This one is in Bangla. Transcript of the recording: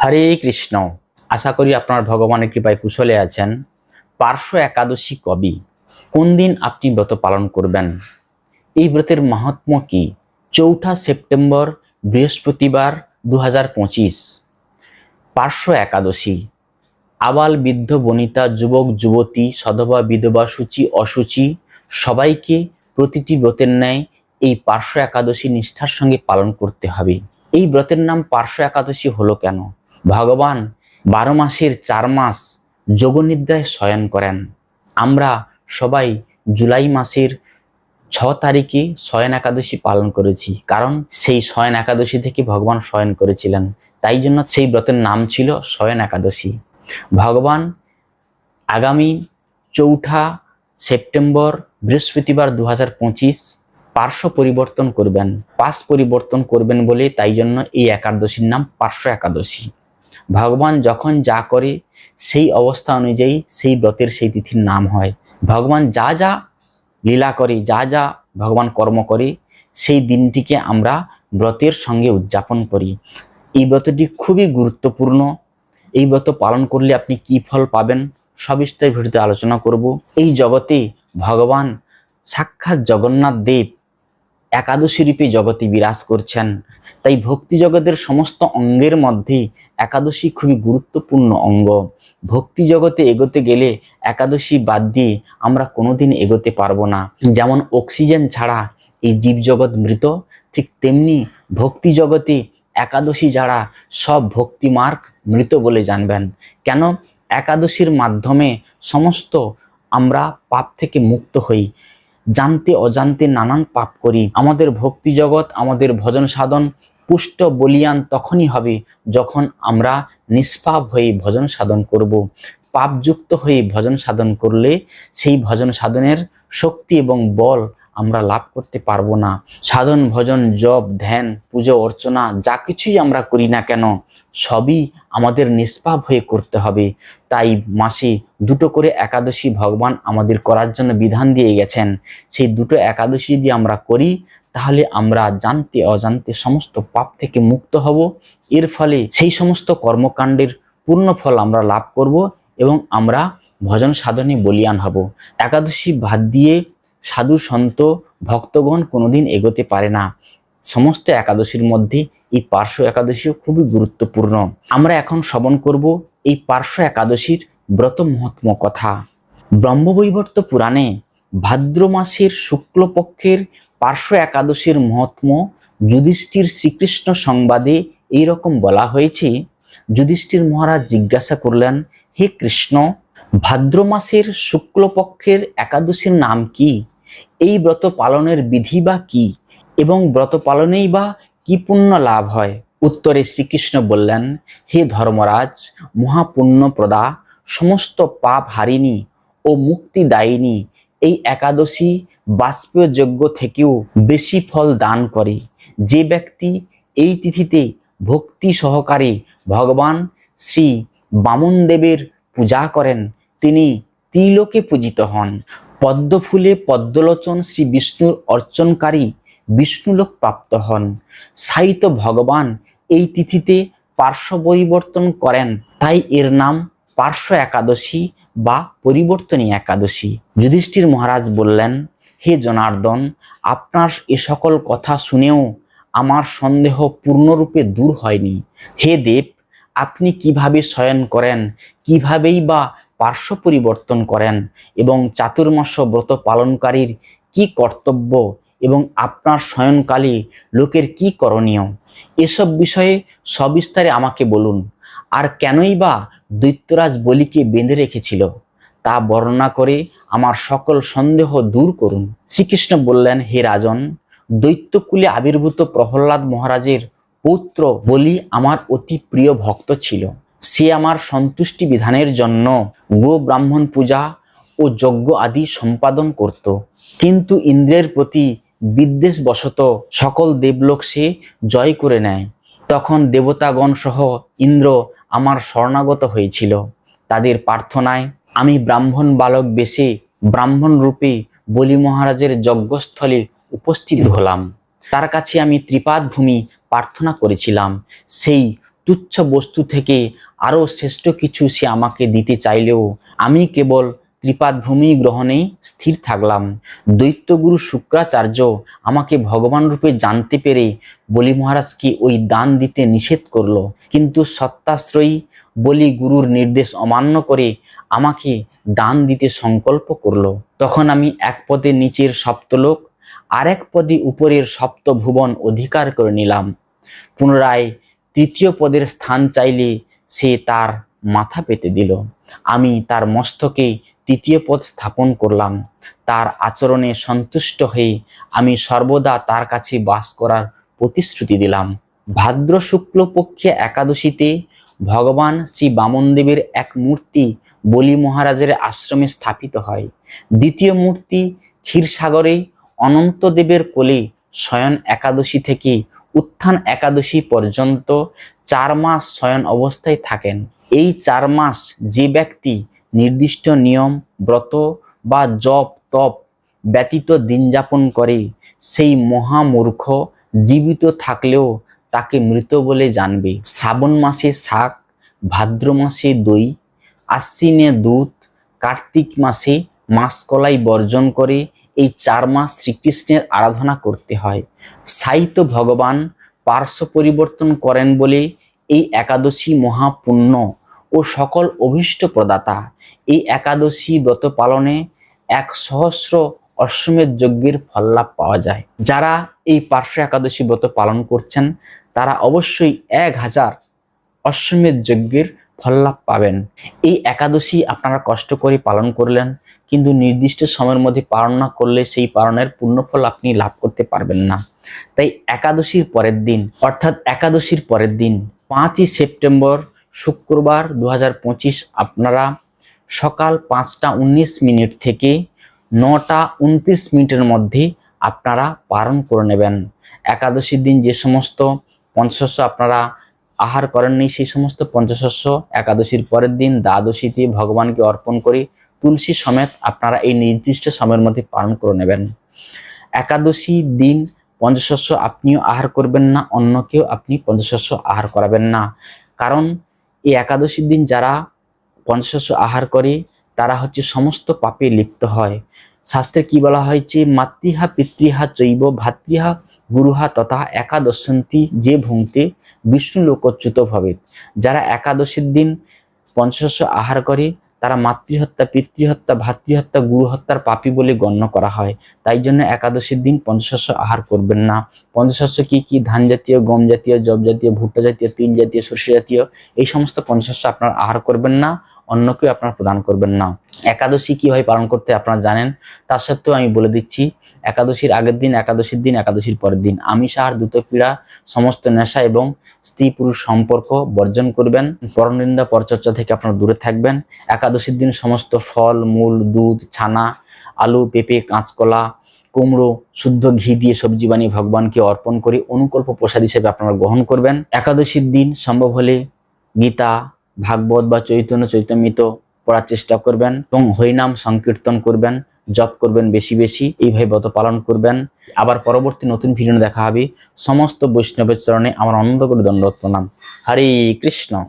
হরে কৃষ্ণ। আশা করি আপনার ভগবানের কৃপায় কুশলে আছেন। পার্শ্ব একাদশী কবি? কোন দিন আপনি ব্রত পালন করবেন? এই ব্রতের মাহাত্ম্য কি? চৌঠা সেপ্টেম্বর, বৃহস্পতিবার দু পার্শ্ব একাদশী। আবাল বৃদ্ধ বনিতা, যুবক, যুবতী, সধবা, বিধবা, সূচি, অসুচি, সবাইকে প্রতিটি ব্রতের ন্যায় এই পার্শ্ব একাদশী নিষ্ঠার সঙ্গে পালন করতে হবে। এই ব্রতের নাম পার্শ্ব একাদশী হলো কেন? ভগবান বারো মাসের চার মাস যোগনিদ্রায় শয়ন করেন। আমরা সবাই জুলাই মাসের ছ তারিখে শয়ন একাদশী পালন করেছি, কারণ সেই শয়ন একাদশী থেকে ভগবান শয়ন করেছিলেন। তাই জন্য সেই ব্রতের নাম ছিল শয়ন একাদশী। ভগবান আগামী চৌঠা সেপ্টেম্বর বৃহস্পতিবার দু হাজার পঁচিশ পার্শ্ব পরিবর্তন করবেন। পাশ পরিবর্তন করবেন বলে তাই জন্য এই একাদশীর নাম পার্শ্ব একাদশী। ভগবান যখন যা করে, সেই অবস্থা অনুযায়ী সেই ব্রতের সেই তিথির নাম হয়। ভগবান যা যা লীলা করে, যা যা ভগবান কর্ম করে, সেই দিনটিকে আমরা ব্রতের সঙ্গে উদযাপন করি। এই ব্রতটি খুবই গুরুত্বপূর্ণ। এই ব্রত পালন করলে আপনি কি ফল পাবেন সবিস্তার ভিডিওতে আলোচনা করব। এই জগতে ভগবান সাক্ষাৎ জগন্নাথ দেব একাদশী রূপে জগতে বিরাজ করছেন। তাই ভক্তি জগতের সমস্ত অঙ্গের মধ্যে একাদশী খুবই গুরুত্বপূর্ণ অঙ্গ। ভক্তি জগতে এগোতে গেলে একাদশী বাদ দিয়ে আমরা কোনোদিন এগোতে পারব না। যেমন অক্সিজেন ছাড়া এই জীবজগৎ মৃত, ঠিক তেমনি ভক্তি জগতে একাদশী যারা সব ভক্তি মার্গ মৃত বলে জানবেন। কেন? একাদশীর মাধ্যমে সমস্ত আমরা পাপ থেকে মুক্ত হই। জানতে অজান্তে নানান পাপ করি। আমাদের ভক্তি জগৎ, আমাদের ভজন সাধন পুষ্ট বলিয়ান তখনই হবে যখন আমরা নিষ্পাপ হয়ে ভজন সাধন করব। পাপযুক্ত হয়ে ভজন সাধন করলে সেই ভজন সাধনের শক্তি এবং বল আমরা লাভ করতে পারব না। সাধন, ভজন, জপ, ধ্যান, পুজো, অর্চনা যা কিছুই আমরা করি না কেন সবই আমাদের নিষ্পাপ হয়ে করতে হবে। তাই মাসে দুটো করে একাদশী ভগবান আমাদের করার জন্য বিধান দিয়ে গেছেন। সেই দুটো একাদশী যদি আমরা করি, তাহলে আমরা জানতে অজান্তে সমস্ত পাপ থেকে মুক্ত হব। এর ফলে সেই সমস্ত কর্মকাণ্ডের পূর্ণ ফল আমরা লাভ করব এবং আমরা ভজন সাধনে বলিয়ান হব। একাদশী ভাত দিয়ে সাধু সন্ত, ভক্তগণ কোনোদিন এগোতে পারে না। সমস্ত একাদশীর মধ্যে এই পার্শ্ব একাদশীও খুবই গুরুত্বপূর্ণ। আমরা এখন শ্রবণ করব এই পার্শ্ব একাদশীর ব্রত মহাত্ম কথা। ব্রহ্মবৈবর্ত পুরাণে ভাদ্র মাসের শুক্লপক্ষের পার্শ্ব একাদশীর মহাত্ম যুধিষ্ঠির শ্রীকৃষ্ণ সংবাদে এই রকম বলা হয়েছে, যুধিষ্ঠির মহারাজ জিজ্ঞাসা করলেন, হে কৃষ্ণ, ভাদ্র মাসের শুক্লপক্ষের একাদশীর নাম কি? এই ব্রত পালনের বিধি বা কি? এবং ব্রত পালনেই বা কি পুণ্য লাভ হয়? উত্তরে শ্রীকৃষ্ণ বললেন, হে ধর্মরাজ, মহাপুণ্যপ্রদা, সমস্ত পাপ হারিনি ও মুক্তিদায়িনী এই একাদশী বাষ্পীয় যজ্ঞ থেকেও বেশি ফল দান করে। যে ব্যক্তি এই তিথিতে ভক্তি সহকারে ভগবান শ্রী বামন দেবের পূজা করেন, তিনি ত্রিলোকে পূজিত হন। পদ্মফুলে পদ্মলোচন শ্রী বিষ্ণুর অর্চনকারী বিষ্ণুলোক প্রাপ্ত হন। সাহিত্য ভগবান এই তিথিতে পার্শ্ব পরিবর্তন করেন, তাই এর নাম পার্শ্ব একাদশী বা পরিবর্তনী একাদশী। যুধিষ্ঠির মহারাজ বললেন, হে জনার্দন, আপনার এ সকল কথা শুনেও আমার সন্দেহ পূর্ণরূপে দূর হয়নি। হে দেব, আপনি কীভাবে শয়ন করেন, কিভাবেই বা পার্শ্ব পরিবর্তন করেন এবং চাতুর্মাস ব্রত পালনকারীর কি কর্তব্য এবং আপনার শয়নকালে লোকের কি করণীয়? এসব বিষয়ে সবিস্তারে আমাকে বলুন। আর কেনই বা দৈত্যরাজ বলিকে বেঁধে রেখেছিল, তা বর্ণনা করে আমার সকল সন্দেহ দূর করুন। শ্রীকৃষ্ণ বললেন, হে রাজন, দৈত্যকুলে আবির্ভূত প্রহ্লাদ মহারাজের পুত্র বলি আমার অতি প্রিয় ভক্ত ছিল। সে আমার সন্তুষ্টি বিধানের জন্য গো ব্রাহ্মণ পূজা ও যজ্ঞ আদি সম্পাদন করত। কিন্তু ইন্দ্রের প্রতি বিদ্বেষবশত সকল দেবলোক সে জয় করে নেয়। তখন দেবতাগণ সহ ইন্দ্র আমার শরণাগত হয়েছিল। তাদের প্রার্থনায় আমি ব্রাহ্মণ বালক বেশে ব্রাহ্মণ রূপে বলি মহারাজের যজ্ঞস্থলে উপস্থিত হলাম। তার কাছে আমি ত্রিপাদ ভূমি প্রার্থনা করেছিলাম। সেই তুচ্ছ বস্তু থেকে আরও শ্রেষ্ঠ কিছু সে আমাকে দিতে চাইলেও আমি কেবল ত্রিপাদভূমি গ্রহণেই স্থির থাকলাম। দৈত্যগুরু শুক্রাচার্য আমাকে ভগবান রূপে জানতে পেরে বলি মহারাজকে ওই দান দিতে নিষেধ করল? কিন্তু সত্যাশ্রয়ী বলি গুরুর নির্দেশ অমান্য করে আমাকে দান দিতে সংকল্প করল। তখন আমি এক পদে নিচের সপ্তলোক, আরেক পদে উপরের সপ্তভুবন অধিকার করে নিলাম। পুনরায় তৃতীয় পদের স্থান চাইলে সে তার মাথা পেতে দিল। আমি তার মস্তকে তৃতীয় পদ স্থাপন করলাম। তার আচরণে সন্তুষ্ট হয়ে আমি সর্বদা তার কাছে বাস করার প্রতিশ্রুতি দিলাম। ভাদ্র শুক্লপক্ষে একাদশীতে ভগবান শ্রী বামনদেবের এক মূর্তি বলি মহারাজের আশ্রমে স্থাপিত হয়। দ্বিতীয় মূর্তি ক্ষীরসাগরে অনন্তদেবের কোলে শয়ন একাদশী থেকে উত্থান একাদশী পর্যন্ত চার মাস শয়ন অবস্থায় থাকেন। এই চার মাস যে ব্যক্তি নির্দিষ্ট নিয়ম, ব্রত বা জপ তপ ব্যতীত দিন যাপন করে। সেই মহামূর্খ জীবিত থাকলেও তাকে মৃত বলে জানবে। শ্রাবণ মাসে শাক, ভাদ্র মাসে দই, আশ্বিনে দুধ, কার্তিক মাসে মাসকলাই বর্জন করে এই চার মাস শ্রীকৃষ্ণের আরাধনা করতে হয়। সাহিত্য ভগবান পার্শ্ব পরিবর্তন করেন বলে এই একাদশী মহাপুণ্য ও সকল অভীষ্ট প্রদাতা এই একাদশী ব্রত পালনে এক সহস্র অশ্বমেধ যজ্ঞের ফললাভ পাওয়া যায়। যারা এই পার্শ্ব একাদশী ব্রত পালন করছেন, তারা অবশ্যই এক হাজার অশ্বমেধ যজ্ঞের ফললাভ পাবেন। এই একাদশী আপনারা কষ্ট করে পালন করলেন, কিন্তু নির্দিষ্ট সময়ের মধ্যে পালন না করলে সেই পালনের পূর্ণফল আপনি লাভ করতে পারবেন না। তাই একাদশীর পরের দিন, অর্থাৎ একাদশীর পরের দিন, পাঁচই সেপ্টেম্বর শুক্রবার দু হাজার পঁচিশ আপনারা সকাল পাঁচটা উনিশ মিনিট থেকে নটা উনত্রিশ মিনিটের মধ্যে আপনারা পালন করে নেবেন। একাদশীর দিন যে সমস্ত পঞ্চশস্য আপনারা আহার করেননি, সেই সমস্ত পঞ্চশস্য একাদশীর পরের দিন দ্বাদশীতে ভগবানকে অর্পণ করে তুলসী সমেত আপনারা এই নির্দিষ্ট সময়ের মধ্যে পালন করে নেবেন। একাদশী দিন পঞ্চশস্য আপনিও আহার করবেন না অন্যকেও আপনি পঞ্চশস্য আহার করাবেন না। কারণ এই একাদশীর দিন যারা পঞ্চশস্য আহার করে, তারা হচ্ছে সমস্ত পাপে লিপ্ত হয়। শাস্ত্রে কি বলা হয়েছে? মাতৃহা পিতৃহা চৈব ভাতৃহা গুরুহা তথা একাদশন্তী যে ভুংতে বিষ্ণু লোকচ্যুত ভবে যারা একাদশীর দিন পঞ্চশস্য আহার করে, তারা মাতৃহত্যা, পিতৃহত্যা, ভাতৃহত্যা গুরু হত্যার পাপী বলে গণ্য করা হয়। তাই জন্য একাদশীর দিন পঞ্চশস্য আহার করবেন না। পঞ্চশস্য কি কি? ধান জাতীয়, গম জাতীয় জব জাতীয়, ভুট্টা জাতীয়, তিল জাতীয়, সর্ষে জাতীয়, এই সমস্ত পঞ্চশস্য আপনারা আহার করবেন না। অন্যকেও আপনারা প্রদান করবেন না। একাদশী কীভাবে পালন করতে আপনারা জানেন? তার সত্ত্বেও আমি বলে দিচ্ছি, একাদশীর আগের দিন, একাদশীর দিন, একাদশীর পরের দিন। আমিষ, আহার দ্রুত ক্রীড়া, সমস্ত নেশা এবং স্ত্রী পুরুষ সম্পর্ক বর্জন করবেন। পরনিন্দা পরচর্চা থেকে আপনারা দূরে থাকবেন। একাদশীর দিন সমস্ত ফল, মূল, দুধ, ছানা, আলু, পেঁপে, কাঁচকলা, কুমড়ো, শুদ্ধ ঘি দিয়ে সবজি বানিয়ে ভগবানকে অর্পণ করে অনুকল্প প্রসাদ হিসেবে আপনারা গ্রহণ করবেন। একাদশীর দিন সম্ভব হলে গীতা ভাগবত বা চৈতন্য চৈতন্যিত পড়ার চেষ্টা করবেন এবং হরিনাম সংকীর্তন করবেন, জপ করবেন বেশি বেশি, এইভাবে ব্রত পালন করবেন। আবার পরবর্তী নতুন ভিডিও দেখা হবে। সমস্ত বৈষ্ণবের চরণে আমার অনন্ত করে দণ্ডত প্রণাম। হরে কৃষ্ণ।